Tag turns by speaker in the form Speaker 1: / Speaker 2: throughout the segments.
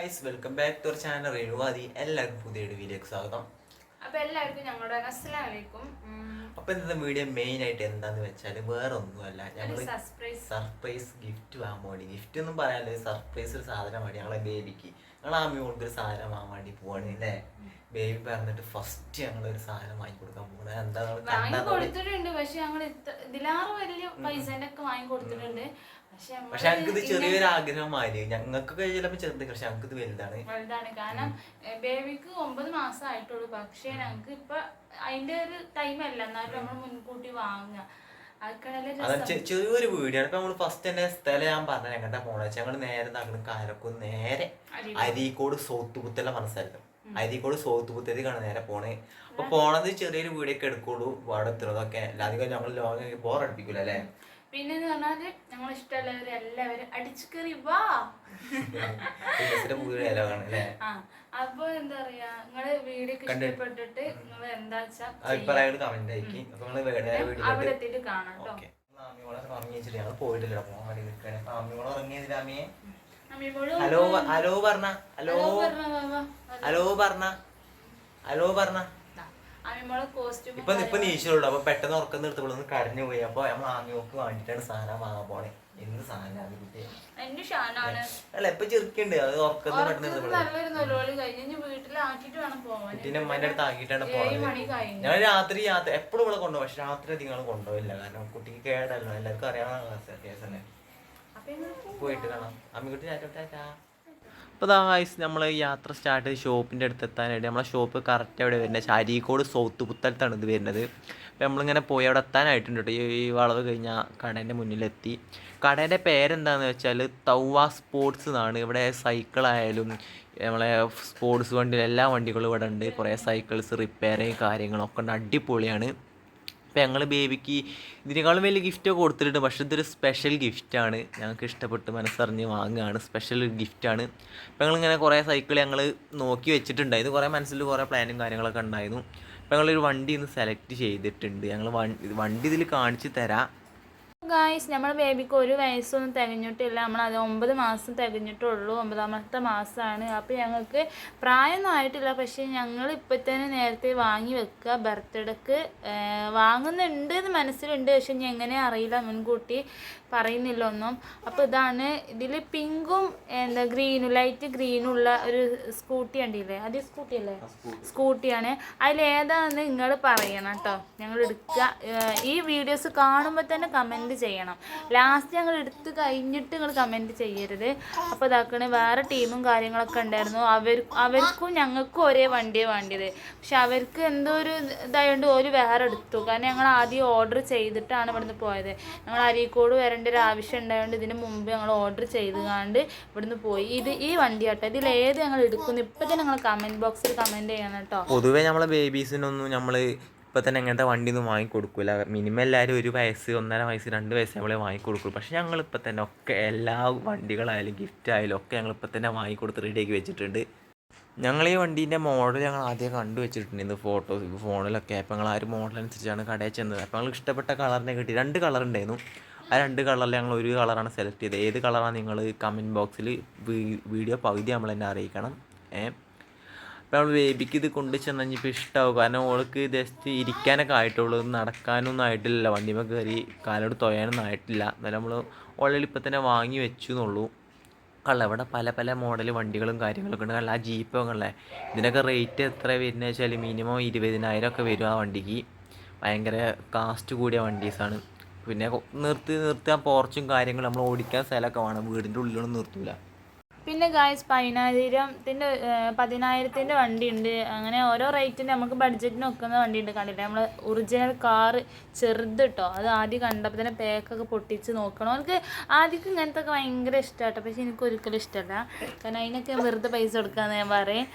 Speaker 1: Guys welcome back to our channel രേണുവാദി എല്ലാവർക്കും പുതിയ വീഡിയോക്ക് സ്വാഗതം.
Speaker 2: അപ്പോൾ എല്ലാവർക്കും ഞങ്ങളുടെ അസ്സലാമു അലൈക്കും.
Speaker 1: അപ്പൊ ഇന്നത്തെ വീഡിയോ മെയിൻ ആയിട്ട് എന്താന്ന് വെച്ചാൽ വേറെ ഒന്നുമല്ല ഞങ്ങൾ
Speaker 2: സർപ്രൈസ്
Speaker 1: സർപ്രൈസ് ഗിഫ്റ്റ് വാങ്ങാൻ വേണ്ടി. ഗിഫ്റ്റ് ഒന്നും പറയാനില്ല സർപ്രൈസ് ഒരു സാധനം വേണ്ടി. ഞങ്ങളെ ബേബിക്ക് ഞങ്ങൾ ആമി കൊണ്ട് ഒരു സാധനം വാങ്ങാൻ വേണ്ടി പോവാണ്. അല്ലേ ബേബി പറഞ്ഞിട്ട് ഫസ്റ്റ് ഞങ്ങൾ ഒരു സാധനം വാങ്ങി കൊടുക്കാൻ പോകണത് എന്താ
Speaker 2: കൊടുത്തിട്ടുണ്ട്. പക്ഷെ ഞങ്ങൾ ഇതിലാറ് വലിയ പൈസ ഒക്കെ വാങ്ങി കൊടുത്തിട്ടുണ്ട്. പക്ഷെ
Speaker 1: ഞങ്ങൾക്ക് ഇത് ചെറിയൊരു ആഗ്രഹമായി ഞങ്ങൾക്കൊക്കെ ചിലപ്പോൾ ചെറുത് പക്ഷെ ഞങ്ങൾക്ക് ഇത് വലുതാണ്.
Speaker 2: വലുതാണ്. കാരണം ബേബിക്ക് ഒമ്പത് മാസം ആയിട്ടുള്ളൂ പക്ഷേ ഞങ്ങൾക്ക് ഇപ്പൊ അതിന്റെ ഒരു ടൈം അല്ല. എന്നാലും നമ്മൾ മുൻകൂട്ടി വാങ്ങുക.
Speaker 1: ചെറിയൊരു വീടാണ് ഇപ്പൊ നമ്മൾ ഫസ്റ്റ് തന്നെ സ്ഥലം ഞാൻ പറഞ്ഞ എങ്ങോട്ടാ പോണ ഞങ്ങൾ നേരെ നടക്കുന്ന കാരക്കും നേരെ
Speaker 2: അരീക്കോട്.
Speaker 1: സോത്തുപുത്തല മനസ്സിലാക്കും അരീക്കോട് സോത്തുപുത്തേക്കാണ് നേരെ പോണേ. അപ്പൊ പോണത് ചെറിയൊരു വീടൊക്കെ എടുക്കുള്ളൂ. അവിടെ എത്തുന്നതൊക്കെ ഞങ്ങൾ ഞങ്ങൾ ലോകം ബോറടിപ്പിക്കൂല അല്ലേ?
Speaker 2: പിന്നെ എന്ന് പറഞ്ഞാൽ നമ്മൾ ഇഷ്ടമുള്ളവര് എല്ലാവരും അടിച്ചു കയറി വാ. ആ അപ്പൊ എന്താ പറയാ നിങ്ങൾ
Speaker 1: കണ്ട്.
Speaker 2: ഇഷ്ടപ്പെട്ടിട്ട് നിങ്ങൾ എന്താ അവിടെ എത്തിയിട്ട് കാണാം കേട്ടോ
Speaker 1: ഞങ്ങൾ ഹലോ ഹലോ പറഞ്ഞ ഹലോ?
Speaker 2: പറഞ്ഞ
Speaker 1: ഹലോ പറഞ്ഞ ഹലോ പറഞ്ഞ.
Speaker 2: അമ്മിമോളെ കോസ്റ്റ്യൂം
Speaker 1: ഇപ്പൊ ഇപ്പൊ നീശുള്ളൂ അപ്പൊ പെട്ടെന്ന് ഉറക്കം നിർത്തപ്പോൾ ഒന്ന് കരഞ്ഞു പോയി. അപ്പൊ നമ്മൾ ആമിയോക്ക് വേണ്ടിട്ടാണ് സാധനം വാങ്ങാൻ പോണേ. എന്ത് സാധനം കുട്ടി
Speaker 2: എന്റെ ഷാനാണ്.
Speaker 1: അല്ല? ഇപ്പൊ ചെറുക്കുണ്ട്. അത് ഉറക്കം
Speaker 2: നല്ലൊരു നൊലോളി കഴിഞ്ഞ് ഇനി വീട്ടിലാക്കിട്ട് വേണം പോവാൻ.
Speaker 1: കുട്ടീനെ അമ്മേന്റെ അടുത്ത് ആക്കിയിട്ടാണ്
Speaker 2: പോകുന്നത്
Speaker 1: ഞാൻ രാത്രി യാത്ര എപ്പോഴും ഇവിടെ കൊണ്ടുപോകും. പക്ഷെ രാത്രി അധികം കൊണ്ടുപോയില്ല കാരണം കുട്ടിക്ക് കേടല്ലോ. എല്ലാവർക്കും അറിയാവുന്ന കേസ് തന്നെ. പോയിട്ട് കാണാം. അമ്മിക്കുട്ടി ടാറ്റാ. അപ്പോൾ ദാ ഗൈസ് നമ്മൾ യാത്ര സ്റ്റാർട്ട് ചെയ്ത് ഷോപ്പിന്റെ അടുത്ത് എത്താനായിട്ട് നമ്മളെ ഷോപ്പ് കറക്റ്റ് അവിടെ വരുന്നത്? അരീക്കോട് സൗത്ത് പുത്തലത്താണ് ഇത് വരുന്നത്. അപ്പോൾ നമ്മളിങ്ങനെ പോയി അവിടെ എത്താനായിട്ടുണ്ട് കേട്ടോ. ഈ വളവ് കഴിഞ്ഞാൽ കടേന്റെ മുന്നിലെത്തി. കടേന്റെ പേരെന്താണെന്ന് വെച്ചാൽ തൗവ സ്പോർട്സ് എന്നാണ്. ഇവിടെ സൈക്കിളായാലും നമ്മളെ സ്പോർട്സ് വണ്ടിയിലെല്ലാ വണ്ടികളും ഇവിടെ ഉണ്ട് കുറേ സൈക്കിൾസ് റിപ്പയറിങ് കാര്യങ്ങളൊക്കെ ഉണ്ട്. അടിപൊളിയാണ്. അപ്പോൾ ഞങ്ങൾ ബേബിക്ക് ഇതിനേക്കാളും വലിയ ഗിഫ്റ്റ് കൊടുത്തിട്ടുണ്ട്. പക്ഷേ ഇതൊരു സ്പെഷ്യൽ ഗിഫ്റ്റാണ് ഞങ്ങൾക്ക് ഇഷ്ടപ്പെട്ട് മനസ്സറിഞ്ഞ് വാങ്ങുകയാണ് സ്പെഷ്യൽ ഒരു ഗിഫ്റ്റാണ് അപ്പോൾ ഞങ്ങളിങ്ങനെ കുറേ സൈക്കിൾ ഞങ്ങൾ നോക്കി വെച്ചിട്ടുണ്ടായിരുന്നു. കുറേ മനസ്സിൽ കുറേ പ്ലാനും കാര്യങ്ങളൊക്കെ ഉണ്ടായിരുന്നു. അപ്പോൾ ഞങ്ങളൊരു വണ്ടി ഇന്ന് സെലക്ട് ചെയ്തിട്ടുണ്ട്. ഞങ്ങൾ വണ്ടി ഇതിൽ കാണിച്ച് തരാം.
Speaker 2: ഗായ്സ് നമ്മുടെ ബേബിക്ക് ഒരു വയസ്സൊന്നും തികഞ്ഞിട്ടില്ല. നമ്മൾ അത് ഒമ്പത് മാസം തികഞ്ഞിട്ടുള്ളൂ. ഒമ്പതാമത്തെ മാസമാണ് അപ്പോൾ ഞങ്ങൾക്ക് പ്രായമൊന്നും ആയിട്ടില്ല. പക്ഷേ ഞങ്ങൾ ഇപ്പം തന്നെ നേരത്തെ വാങ്ങി വെക്കുക. ബർത്ത്ഡേക്ക് വാങ്ങുന്നുണ്ട് എന്ന് മനസ്സിലുണ്ട്. പക്ഷെ ഇനി എങ്ങനെ അറിയില്ല. മുൻകൂട്ടി പറയുന്നില്ല ഒന്നും അപ്പോൾ ഇതാണ് ഇതിൽ പിങ്കും എന്താ ഗ്രീനും ലൈറ്റ് ഗ്രീനുള്ള ഒരു സ്കൂട്ടി ഉണ്ടല്ലേ അത് സ്കൂട്ടി. അല്ലേ സ്കൂട്ടിയാണ്. അതിലേതാണെന്ന് നിങ്ങൾ പറയണം കേട്ടോ ഞങ്ങൾ എടുക്കുക. ഈ വീഡിയോസ് കാണുമ്പോൾ തന്നെ കമന്റ് ചെയ്യണം. ലാസ്റ്റ് ഞങ്ങൾ എടുത്ത് കഴിഞ്ഞിട്ട് നിങ്ങൾ കമന്റ് ചെയ്യരുത്. അപ്പോൾ ഇതാക്കണ വേറെ ടീമും കാര്യങ്ങളൊക്കെ ഉണ്ടായിരുന്നു. അവർ അവർക്കും ഞങ്ങൾക്കും ഒരേ വണ്ടിയാണ് വേണ്ടിയത്. പക്ഷെ അവർക്ക് എന്തോ ഒരു ഇതായതുകൊണ്ട് ഒരു വേറെ എടുത്തു. കാരണം ഞങ്ങൾ ആദ്യം ഓർഡർ ചെയ്തിട്ടാണ് ഇവിടുന്ന് പോയത്. ഞങ്ങൾ അരീക്കോട് വരേണ്ട ഒരു ആവശ്യം ഉണ്ടായതുകൊണ്ട് ഇതിന് മുമ്പ് ഞങ്ങൾ ഓർഡർ ചെയ്തുകൊണ്ട് ഇവിടുന്ന് പോയി. ഇത് ഈ വണ്ടി കേട്ടോ ഇതിൽ ഏത് ഞങ്ങൾ എടുക്കുന്നു? ഇപ്പം തന്നെ ഞങ്ങൾ കമന്റ് ബോക്സിൽ കമന്റ് ചെയ്യണം കേട്ടോ.
Speaker 1: പൊതുവേ നമ്മളെ ബേബീസിനൊന്നും നമ്മൾ ഇപ്പം തന്നെ അങ്ങനത്തെ വണ്ടി ഒന്നും വാങ്ങിക്കൊടുക്കില്ല മിനിമം എല്ലാവരും ഒരു വയസ്സ് ഒന്നര വയസ്സ് രണ്ട് വയസ്സ് നമ്മളെ വാങ്ങിക്കൊടുക്കുള്ളൂ. പക്ഷേ ഞങ്ങൾ ഇപ്പം തന്നെ ഒക്കെ എല്ലാ വണ്ടികളായാലും ഗിഫ്റ്റ് ആയാലും ഒക്കെ ഞങ്ങൾ ഇപ്പം തന്നെ വാങ്ങിക്കൊടുത്ത് റെഡിയാക്കി വെച്ചിട്ടുണ്ട്. ഞങ്ങൾ ഈ വണ്ടീന്റെ മോഡൽ ഞങ്ങൾ ആദ്യം കണ്ടു വെച്ചിട്ടുണ്ടായിരുന്നു ഫോട്ടോസ് ഫോണിലൊക്കെ അപ്പോൾ ഞങ്ങൾ ആ ഒരു മോഡൽ അനുസരിച്ചാണ് കടയിൽ ചെന്നത്. അപ്പോൾ ഞങ്ങൾ ഇഷ്ടപ്പെട്ട കളറിനെ കിട്ടി. രണ്ട് കളർ ഉണ്ടായിരുന്നു. ആ രണ്ട് കളറിൽ ഞങ്ങൾ ഒരു കളറാണ് സെലക്ട് ചെയ്തത്. ഏത് കളറാണ് നിങ്ങൾ കമന്റ് ബോക്സിൽ വീഡിയോ പകുതി നമ്മൾ എന്നെ അറിയിക്കണം. ഏഹ് അപ്പോൾ നമ്മൾ ബേബിക്ക് ഇത് കൊണ്ട് ചെന്ന് കഴിഞ്ഞപ്പോൾ ഇഷ്ടമാവും കാരണം ഓൾക്ക് ജസ്റ്റ് ഇരിക്കാനൊക്കെ ആയിട്ടുള്ളൂ. നടക്കാനൊന്നും ആയിട്ടില്ല വണ്ടിമേ കയറി കാലോട് തൊയാനൊന്നും ആയിട്ടില്ല. എന്നാലും നമ്മൾ ഓൾറെഡി ഇപ്പം തന്നെ വാങ്ങി വെച്ചു എന്നുള്ളൂ കള്ള ഇവിടെ പല പല മോഡൽ വണ്ടികളും കാര്യങ്ങളൊക്കെ ഉണ്ട്. കള്ള ആ ജീപ്പൊക്കെ ഉള്ളത് ഇതിനൊക്കെ റേറ്റ് എത്ര വരുന്നത് വെച്ചാൽ മിനിമം ഇരുപതിനായിരം ഒക്കെ വരും ആ വണ്ടിക്ക്. ഭയങ്കര കാസ്റ്റ് കൂടിയ വണ്ടീസാണ്. പിന്നെ നിർത്തി നിർത്തി നിർത്താൻ പോർച്ചും കാര്യങ്ങളും നമ്മൾ ഓടിക്കാൻ സ്ഥലമൊക്കെ വേണം. വീടിന്റെ ഉള്ളിലൊന്നും നിർത്തൂല.
Speaker 2: പിന്നെ ഗായ്സ് പതിനായിരത്തിന്റെ പതിനായിരത്തിന്റെ വണ്ടിയുണ്ട്. അങ്ങനെ ഓരോ റേറ്റിന് നമുക്ക് ബഡ്ജറ്റിന് ഒക്കുന്ന വണ്ടിയുണ്ട് കണ്ടില്ലേ? നമ്മൾ ഒറിജിനൽ കാറ് ചെറുത് കേട്ടോ അത് ആദ്യം കണ്ടപ്പോൾ തന്നെ പാക്കൊക്കെ പൊട്ടിച്ച് നോക്കണം. എനിക്ക് ആദ്യം ഇങ്ങനത്തെ ഒക്കെ ഭയങ്കര ഇഷ്ടമാട്ടോ പക്ഷേ എനിക്ക് ഒരിക്കലും ഇഷ്ടമല്ല കാരണം അതിനൊക്കെ വെറുതെ പൈസ കൊടുക്കാമെന്ന് ഞാൻ പറയും.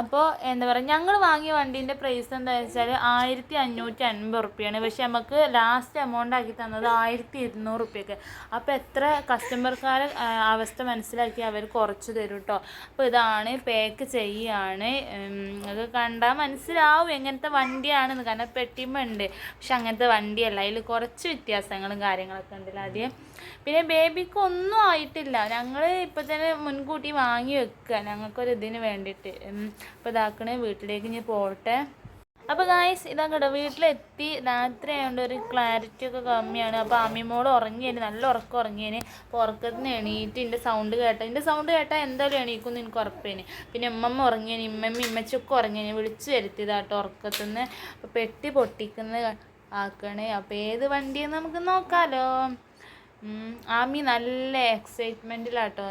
Speaker 2: അപ്പോൾ എന്താ പറയുക ഞങ്ങൾ വാങ്ങിയ വണ്ടീന്റെ പ്രൈസ് എന്താ വെച്ചാൽ ആയിരത്തി അഞ്ഞൂറ്റി അൻപത് റുപ്യാണ്. പക്ഷേ നമുക്ക് ലാസ്റ്റ് എമൗണ്ട് ആക്കി തന്നത് ആയിരത്തി ഇരുന്നൂറ് റുപ്യക്ക്. അപ്പോൾ എത്ര കസ്റ്റമർക്കാരെ അവസ്ഥ മനസ്സിലാക്കി അവർ കുറച്ച് കുറച്ച് തരും കേട്ടോ അപ്പോൾ ഇതാണ് പാക്ക് ചെയ്യാണ്. ഉം, അത് കണ്ടാൽ മനസ്സിലാവും എങ്ങനത്തെ വണ്ടിയാണെന്ന്. കാരണം പെട്ടിമ്മ ഉണ്ട്. പക്ഷെ അങ്ങനത്തെ വണ്ടിയല്ല. അതിൽ കുറച്ച് വ്യത്യാസങ്ങളും കാര്യങ്ങളൊക്കെ ഉണ്ടല്ലോ ആദ്യം. പിന്നെ ബേബിക്ക് ഒന്നും ആയിട്ടില്ല. ഞങ്ങൾ ഇപ്പം തന്നെ മുൻകൂട്ടി വാങ്ങി വെക്കുക ഞങ്ങൾക്കൊരു ഇതിന് വേണ്ടിയിട്ട്. അപ്പോൾ ഇതാക്കണേ. വീട്ടിലേക്ക് ഇനി പോട്ടെ അപ്പോൾ ഗായ്സ് ഇതാ കേട്ടോ വീട്ടിലെത്തി. രാത്രി ആയതുകൊണ്ട് ഒരു ക്ലാരിറ്റി ഒക്കെ കമ്മിയാണ്. അപ്പോൾ അമ്മിമോൾ ഉറങ്ങിയേന് നല്ല ഉറക്കം ഉറങ്ങിയേന്. അപ്പോൾ ഉറക്കത്തിൽ നിന്ന് എണീറ്റ് എന്റെ സൗണ്ട് കേട്ടാൽ എന്റെ സൗണ്ട് കേട്ടാൽ എന്തായാലും എണീക്കും എനിക്ക് ഉറപ്പേന്. പിന്നെ ഉമ്മമ്മ ഉറങ്ങിയേന് ഇമ്മമ്മ ഇമ്മച്ചൊക്കെ ഉറങ്ങിയേന്. വിളിച്ചു വരുത്തിയതാട്ടോ ഉറക്കത്തിൽ നിന്ന് പെട്ടി പൊട്ടിക്കുന്ന ആക്കണേ. അപ്പോൾ ഏത് വണ്ടിയെന്ന് നമുക്ക് നോക്കാലോ. ഉം, ആമി നല്ല എക്സൈറ്റ്മെന്റിലാട്ടോ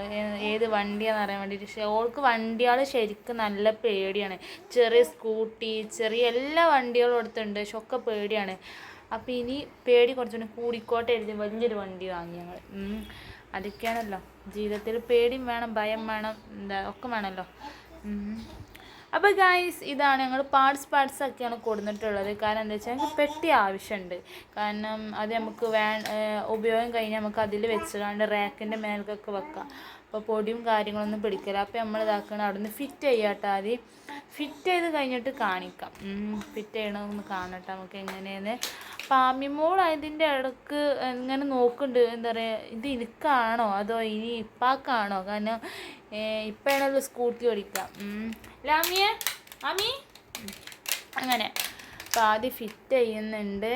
Speaker 2: ഏത് വണ്ടിയാന്ന് അറിയാൻ വേണ്ടിയിട്ട് പക്ഷേ ഓൾക്ക് വണ്ടികൾ ശരിക്കും നല്ല പേടിയാണ്. ചെറിയ സ്കൂട്ടി ചെറിയ എല്ലാ വണ്ടികളും അടുത്തുണ്ട് പക്ഷെ ഒക്കെ പേടിയാണ്. അപ്പോൾ ഇനി പേടി കുറച്ചുകൂടി കൂടിക്കോട്ടെ എഴുതി വലിയൊരു വണ്ടി വാങ്ങി ഞങ്ങൾ അതൊക്കെയാണല്ലോ. ജീവിതത്തിൽ പേടിയും വേണം ഭയം വേണം എന്താ ഒക്കെ വേണമല്ലോ. അപ്പോൾ ഗായ്സ് ഇതാണ് ഞങ്ങൾ പാർട്സ് പാർട്സ് ഒക്കെയാണ് കൊടുത്തിട്ടുള്ളത്. കാരണം എന്താ വെച്ചാൽ ഞങ്ങൾക്ക് പെട്ടി ആവശ്യമുണ്ട് കാരണം അത് നമുക്ക് വേ ഉപയോഗം കഴിഞ്ഞ് നമുക്ക് അതിൽ വെച്ചുകൊണ്ട് റാക്കിന്റെ മേൽക്കൊക്കെ വെക്കാം. അപ്പോൾ പൊടിയും കാര്യങ്ങളൊന്നും പിടിക്കില്ല അപ്പോൾ നമ്മൾ ഇതാക്കണം അവിടെ നിന്ന് ഫിറ്റ് ചെയ്യാട്ടോ ആദ്യം. ഫിറ്റ് ചെയ്ത് കഴിഞ്ഞിട്ട് കാണിക്കാം. ഫിറ്റ് ചെയ്യണമെന്ന് കാണട്ടെ നമുക്ക് എങ്ങനെയെന്ന്. പാമ്പി ആമിമോൾ അതിന്റെ ഇടയ്ക്ക് ഇങ്ങനെ നോക്കുന്നുണ്ട് എന്താ പറയുക ഇത് എനിക്കാണോ അതോ ഇനി ഇപ്പാക്കാണോ? കാരണം ഇപ്പോഴാണല്ലോ സ്കൂട്ടി ഓടിക്കാം. ലാമിയെ അമ്മിയെ അമ്മി അങ്ങനെ. ആദ്യം ഫിറ്റ് ചെയ്യുന്നുണ്ട്.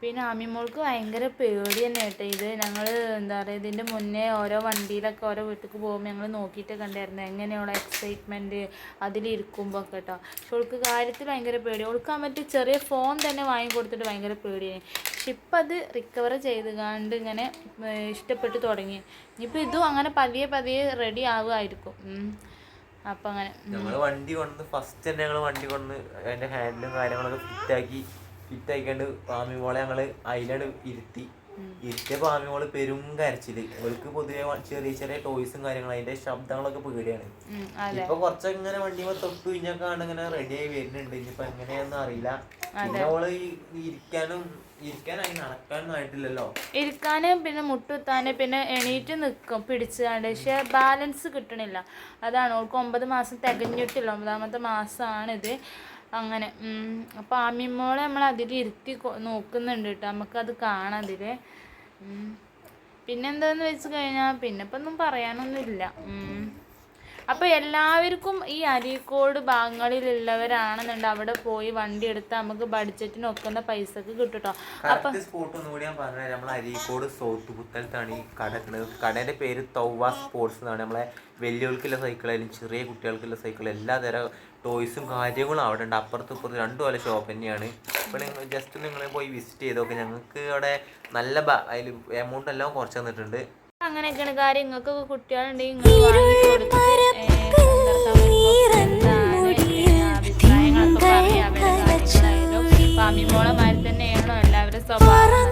Speaker 2: പിന്നെ ആമിമോൾക്ക് ഭയങ്കര പേടി തന്നെ കേട്ടോ ഇത്. ഞങ്ങൾ എന്താ പറയുക ഇതിന്റെ മുന്നേ ഓരോ വണ്ടിയിലൊക്കെ ഓരോ വീട്ടിലേക്ക് പോകുമ്പോൾ ഞങ്ങൾ നോക്കിയിട്ട് കണ്ടായിരുന്നു. എങ്ങനെയുള്ള എക്സൈറ്റ്മെന്റ് അതിലിരിക്കുമ്പോൾ ഒക്കെ കേട്ടോ. പക്ഷെ അവൾക്ക് കാര്യത്തിൽ ഭയങ്കര പേടി. അവൾക്ക് മറ്റേ ചെറിയ ഫോൺ തന്നെ വാങ്ങി കൊടുത്തിട്ട് ഭയങ്കര പേടിയായി പക്ഷെ ഇപ്പം അത് റിക്കവർ ചെയ്ത് കണ്ട് ഇങ്ങനെ ഇഷ്ടപ്പെട്ട് തുടങ്ങി. ഇനിയിപ്പോൾ ഇതും അങ്ങനെ പതിയെ പതിയെ റെഡി ആവുമായിരിക്കും. അപ്പം അങ്ങനെ
Speaker 1: ഞങ്ങൾ വണ്ടി കൊണ്ട് ഫസ്റ്റ് തന്നെ ഞങ്ങൾ വണ്ടി കൊണ്ട് അതിന്റെ ഹാൻഡിലും കാര്യങ്ങളൊക്കെ ഫിറ്റ് ആക്കി ഫിറ്റ് ആക്കിക്കൊണ്ട് ഫിറ്റാക്കിണ്ട് പാമിമോളെ ഞങ്ങൾ അതിലാണ് ഇരുത്തി. ഇരുത്തിയ പാമിമോൾ പെരും കരച്ചിൽ. അവൾക്ക് പൊതുവെ ചെറിയ ചെറിയ ടോയ്സും കാര്യങ്ങളും അതിന്റെ ശബ്ദങ്ങളൊക്കെ പേടിയാണ്. ഇപ്പൊ കുറച്ചങ്ങനെ വണ്ടി തൊട്ട് കഴിഞ്ഞാൽ ഇങ്ങനെ റെഡി ആയി വരുന്നുണ്ട്. ഇനിയിപ്പൊ എങ്ങനെയാന്ന് അറിയില്ല. പിന്നെ അവൾ ഇരിക്കാനും ഇരിക്കാനായി നടക്കാനൊന്നും ആയിട്ടില്ലല്ലോ.
Speaker 2: പിന്നെ മുട്ടുത്താനും പിന്നെ എണീറ്റ് നിൽക്കും പിടിച്ചാണ്ട്. പക്ഷെ ബാലൻസ് കിട്ടണില്ല. അതാണ്. ഓൾക്ക് ഒമ്പത് മാസം തികഞ്ഞിട്ടില്ല. ഒമ്പതാമത്തെ മാസമാണിത് അങ്ങനെ അപ്പോൾ ആമിമോളെ നമ്മൾ അതിൽ ഇരുത്തി നോക്കുന്നുണ്ട് കേട്ടോ. നമുക്കത് കാണാം അതിൽ പിന്നെന്താന്ന് വെച്ച് കഴിഞ്ഞാൽ പിന്നെ ഇപ്പം ഒന്നും പറയാനൊന്നുമില്ല. അപ്പോൾ എല്ലാവർക്കും ഈ അരീക്കോട് ഭാഗങ്ങളിലുള്ളവരാണെന്നുണ്ട്. അവിടെ പോയി വണ്ടി എടുത്ത് നമുക്ക് ബഡ്ജറ്റിന് ഒക്കുന്ന പൈസക്ക് കിട്ടും അപ്പൊ
Speaker 1: കറക്റ്റ് സ്പോട്ട് ഒന്നും കൂടി ഞാൻ പറഞ്ഞുതരാം നമ്മൾ അരീക്കോട് സൗത്ത് പുത്തലത്താണ് ഈ കട കടയുടെ കടേന്റെ പേര് തൗവ സ്പോർട്സ് എന്നാണ്. നമ്മളെ വലിയവർക്കുള്ള സൈക്കിളായാലും ചെറിയ കുട്ടികൾക്കുള്ള സൈക്കിൾ എല്ലാ തരം ടോയ്സും കാര്യങ്ങളും അവിടെ ഉണ്ട്. അപ്പുറത്ത് ഇപ്പുറത്ത് രണ്ടു പോലെ ഷോപ്പ് തന്നെയാണ്. അപ്പോൾ നിങ്ങൾ ജസ്റ്റ് നിങ്ങൾ പോയി വിസിറ്റ് ചെയ്ത് നോക്കുക ഞങ്ങൾക്ക് അവിടെ നല്ല അതിൽ എമൗണ്ട് എല്ലാം കുറച്ച് തന്നിട്ടുണ്ട്.
Speaker 2: അങ്ങനെയൊക്കെയാണ് കാര്യം. നിങ്ങൾക്ക് കുട്ടികളുണ്ടെങ്കിൽ അഭിപ്രായങ്ങളൊക്കെ പറഞ്ഞ് അഭിനന്ദനം എല്ലാവരും സ്വാമിമോളമാരി തന്നെയാണോ എല്ലാവരും സ്വഭാവം?